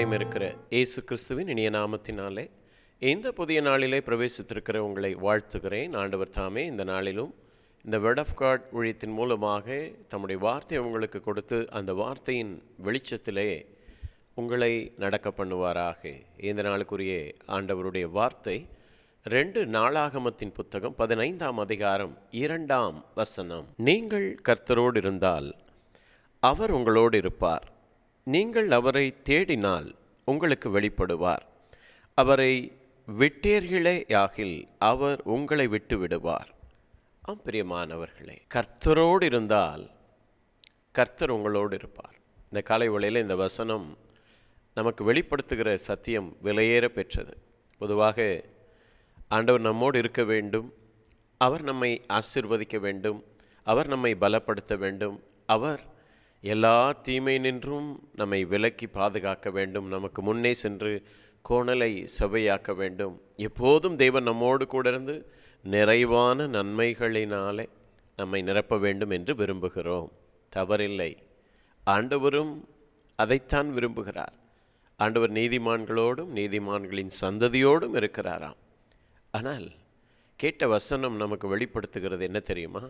இரட்சகருமாயும் இருக்கிற இயேசு கிறிஸ்துவின் இனிய நாமத்தினாலே இந்த புதிய நாளிலே பிரவேசித்திருக்கிற உங்களை வாழ்த்துகிறேன். ஆண்டவர் தாமே இந்த நாளிலும் இந்த வேர்ட் ஆஃப் காட் ஊழியத்தின் மூலமாக தம்முடைய வார்த்தையை உங்களுக்கு கொடுத்து அந்த வார்த்தையின் வெளிச்சத்திலே உங்களை நடக்க பண்ணுவாராக. இந்த நாளுக்குரிய ஆண்டவருடைய வார்த்தை ரெண்டு நாளாகமத்தின் புத்தகம் பதினைந்தாம் அதிகாரம் இரண்டாம் வசனம். நீங்கள் கர்த்தரோடு இருந்தால் அவர் உங்களோடு இருப்பார். நீங்கள் அவரை தேடினால் உங்களுக்கு வெளிப்படுவார். அவரை விட்டீர்களே யாகில் அவர் உங்களை விட்டு விடுவார். ஆம் பிரியமானவர்களே கர்த்தரோடு இருந்தால் கர்த்தர் உங்களோடு இருப்பார். இந்த காலை வேளையில் இந்த வசனம் நமக்கு வெளிப்படுத்துகிற சத்தியம் விலையேற பெற்றது. பொதுவாக ஆண்டவர் நம்மோடு இருக்க வேண்டும். அவர் நம்மை ஆசிர்வதிக்க வேண்டும். அவர் நம்மை பலப்படுத்த வேண்டும். அவர் எல்லா தீமை நின்றும் நம்மை விலக்கி பாதுகாக்க வேண்டும். நமக்கு முன்னே சென்று கோணலை செவையாக்க வேண்டும். எப்போதும் தேவன் நம்மோடு கூட இருந்து நிறைவான நன்மைகளினாலே நம்மை நிரப்ப வேண்டும் என்று விரும்புகிறோம். தவறில்லை. ஆண்டவரும் அதைத்தான் விரும்புகிறார். ஆண்டவர் நீதிமான்களோடும் நீதிமான்களின் சந்ததியோடும் இருக்கிறாராம். ஆனால் கேட்ட வசனம் நமக்கு வெளிப்படுத்துகிறது என்ன தெரியுமா?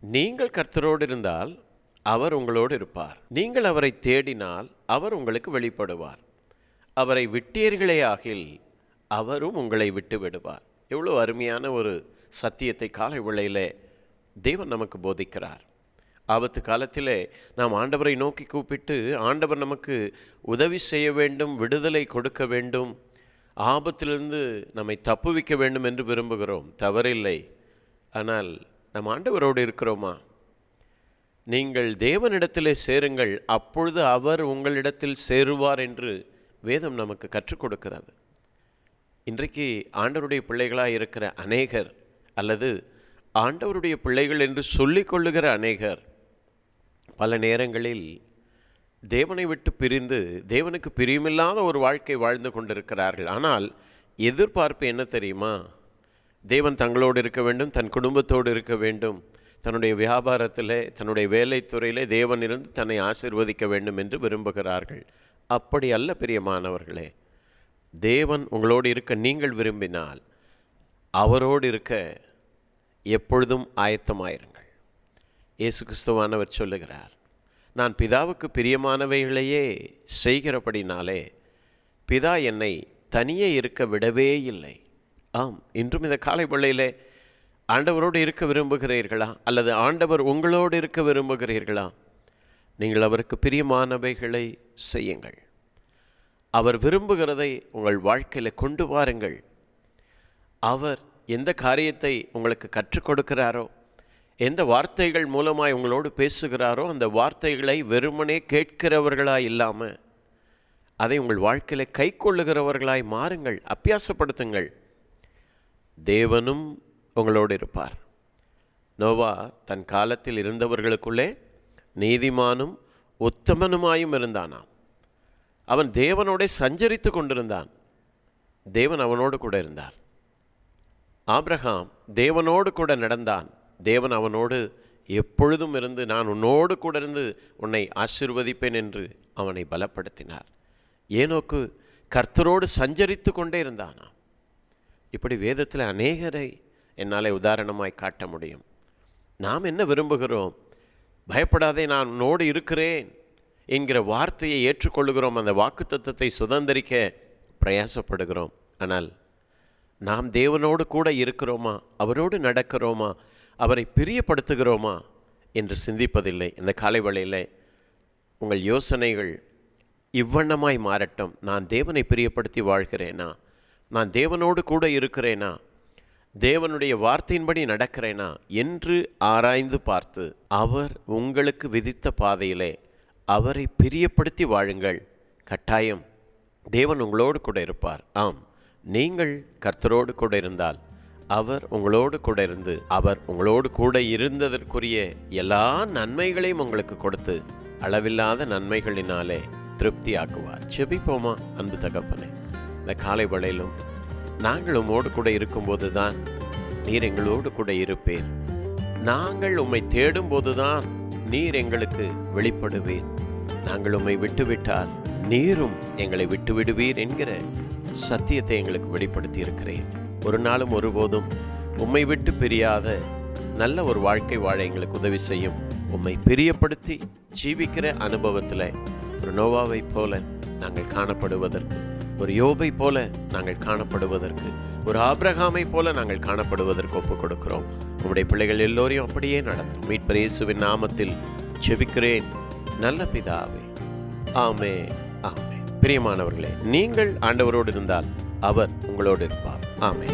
நீங்கள் கர்த்தரோடு இருந்தால் அவர் உங்களோடு இருப்பார். நீங்கள் அவரை தேடினால் அவர் உங்களுக்கு வெளிப்படுவார். அவரை விட்டீர்களே ஆகில் அவரும் உங்களை விட்டு விடுவார். எவ்வளோ அருமையான ஒரு சத்தியத்தை காலை விளையிலே தேவன் நமக்கு போதிக்கிறார். ஆபத்து காலத்திலே நாம் ஆண்டவரை நோக்கி கூப்பிட்டு ஆண்டவர் நமக்கு உதவி செய்ய வேண்டும் விடுதலை கொடுக்க வேண்டும் ஆபத்திலிருந்து நம்மை தப்புவிக்க வேண்டும் என்று விரும்புகிறோம். தவறில்லை. ஆனால் நம் ஆண்டவரோடு இருக்கிறோமா? நீங்கள் தேவனிடத்திலே சேருங்கள் அப்பொழுது அவர் உங்களிடத்தில் சேருவார் என்று வேதம் நமக்கு கற்றுக் கொடுக்கிறது. இன்றைக்கு ஆண்டவருடைய பிள்ளைகளாக இருக்கிற அநேகர் அல்லது ஆண்டவருடைய பிள்ளைகள் என்று சொல்லிக் கொள்ளுகிற அநேகர் பல நேரங்களில் தேவனை விட்டு பிரிந்து தேவனுக்கு பிரியமில்லாத ஒரு வாழ்க்கை வாழ்ந்து கொண்டிருக்கிறார்கள். ஆனால் எதிர்பார்ப்பு என்ன தெரியுமா? தேவன் தங்களோடு இருக்க வேண்டும் தன் குடும்பத்தோடு இருக்க வேண்டும். தன்னுடைய வியாபாரத்தில் தன்னுடைய வேலைத்துறையிலே தேவனிருந்து தன்னை ஆசிர்வதிக்க வேண்டும் என்று விரும்புகிறார்கள். அப்படி அல்ல பிரியமானவர்களே. தேவன் உங்களோடு இருக்க நீங்கள் விரும்பினால் அவரோடு இருக்க எப்பொழுதும் ஆயத்தமாயிருங்கள். இயேசு கிறிஸ்துவானவர் சொல்லுகிறார் நான் பிதாவுக்கு பிரியமானவைகளையே செய்கிறபடினாலே பிதா என்னை தனியே இருக்க விடவே இல்லை. ஆம் இன்றும் இந்த காலை பிள்ளையிலே ஆண்டவரோடு இருக்க விரும்புகிறீர்களா? அல்லது ஆண்டவர் உங்களோடு இருக்க விரும்புகிறீர்களா? நீங்கள் அவருக்கு பிரியமானவைகளை செய்யுங்கள். அவர் விரும்புகிறதை உங்கள் வாழ்க்கையில் கொண்டு வாருங்கள். அவர் எந்த காரியத்தை உங்களுக்கு கற்றுக் கொடுக்கிறாரோ எந்த வார்த்தைகள் மூலமாய் உங்களோடு பேசுகிறாரோ அந்த வார்த்தைகளை வெறுமனே கேட்கிறவர்களாக இல்லாமல் அதை உங்கள் வாழ்க்கையில் கை கொள்ளுகிறவர்களாய் மாறுங்கள் அப்பியாசப்படுத்துங்கள் தேவனும் உங்களோடு இருப்பார். நோவா தன் காலத்தில் இருந்தவர்களுக்குள்ளே நீதிமானும் உத்தமனுமாயும் இருந்தானாம். அவன் தேவனோட சஞ்சரித்து கொண்டிருந்தான். தேவன் அவனோடு கூட இருந்தார். ஆப்ரஹாம் தேவனோடு கூட நடந்தான். தேவன் அவனோடு எப்பொழுதும் இருந்து நான் உன்னோடு கூட இருந்து உன்னை ஆசிர்வதிப்பேன் என்று அவனை பலப்படுத்தினார். ஏனோக்கு கர்த்தரோடு சஞ்சரித்து கொண்டே இருந்தானா இப்படி வேதத்தில் அநேகரை என்னால் உதாரணமாய் காட்ட முடியும். நாம் என்ன விரும்புகிறோம்? பயப்படாதே நான் உன்னோடு இருக்கிறேன் என்கிற வார்த்தையை ஏற்றுக்கொள்கிறோம் அந்த வாக்கு தத்துவத்தை சுதந்திரிக்க பிரயாசப்படுகிறோம். ஆனால் நாம் தேவனோடு கூட இருக்கிறோமா? அவரோடு நடக்கிறோமா? அவரை பிரியப்படுத்துகிறோமா? என்று சிந்திப்பதில்லை. இந்த காலை வேளையில் உங்கள் யோசனைகள் இவ்வண்ணமாய் மாறட்டும். நான் தேவனை பிரியப்படுத்தி வாழ்கிறேனா? நான் தேவனோடு கூட இருக்கிறேனா? தேவனுடைய வார்த்தையின்படி நடக்கிறேனா? என்று ஆராய்ந்து பார்த்து அவர் உங்களுக்கு விதித்த பாதையிலே அவரை பிரியப்படுத்தி வாழுங்கள். கட்டாயம் தேவன் உங்களோடு கூட இருப்பார். ஆம் நீங்கள் கர்த்தரோடு கூட இருந்தால் அவர் உங்களோடு கூட இருந்து அவர் உங்களோடு கூட இருந்ததற்குரிய எல்லா நன்மைகளையும் உங்களுக்கு கொடுத்து அளவில்லாத நன்மைகளினாலே திருப்தி ஆக்குவார் செபிப்போமா அன்பு தகப்பனே? இந்த காலை வளையிலும் நாங்கள் உம்மோடு கூட இருக்கும்போது தான் நீர் எங்களோடு கூட இருப்பீர். நாங்கள் உம்மை தேடும் போதுதான் நீர் எங்களுக்கு வெளிப்படுவீர். நாங்கள் உம்மை விட்டுவிட்டால் நீரும் எங்களை விட்டு விடுவீர் என்கிற சத்தியத்தை எங்களுக்கு வெளிப்படுத்தி இருக்கிறேன் ஒரு நாளும் ஒருபோதும் உம்மை விட்டு பிரியாத நல்ல ஒரு வாழ்க்கை வாழ எங்களுக்கு உதவி செய்யும் உம்மை பிரியப்படுத்தி ஜீவிக்கிற அனுபவத்தில் ஒரு நோவாவை போல நாங்கள் காணப்படுவதற்கு ஒரு யோபை போல நாங்கள் காணப்படுவதற்கு ஒரு ஆபிரகாமை போல நாங்கள் காணப்படுவதற்கு ஒப்புக் கொடுக்கிறோம் உங்களுடைய பிள்ளைகள் எல்லோரையும் அப்படியே நடத்தும் மீட்பர் இயேசுவின் நாமத்தில் செபிக்கிறேன். நல்ல பிதாவே. ஆமே ஆமே பிரியமானவர்களே நீங்கள் ஆண்டவரோடு இருந்தால் அவர் உங்களோடு இருப்பார். ஆமே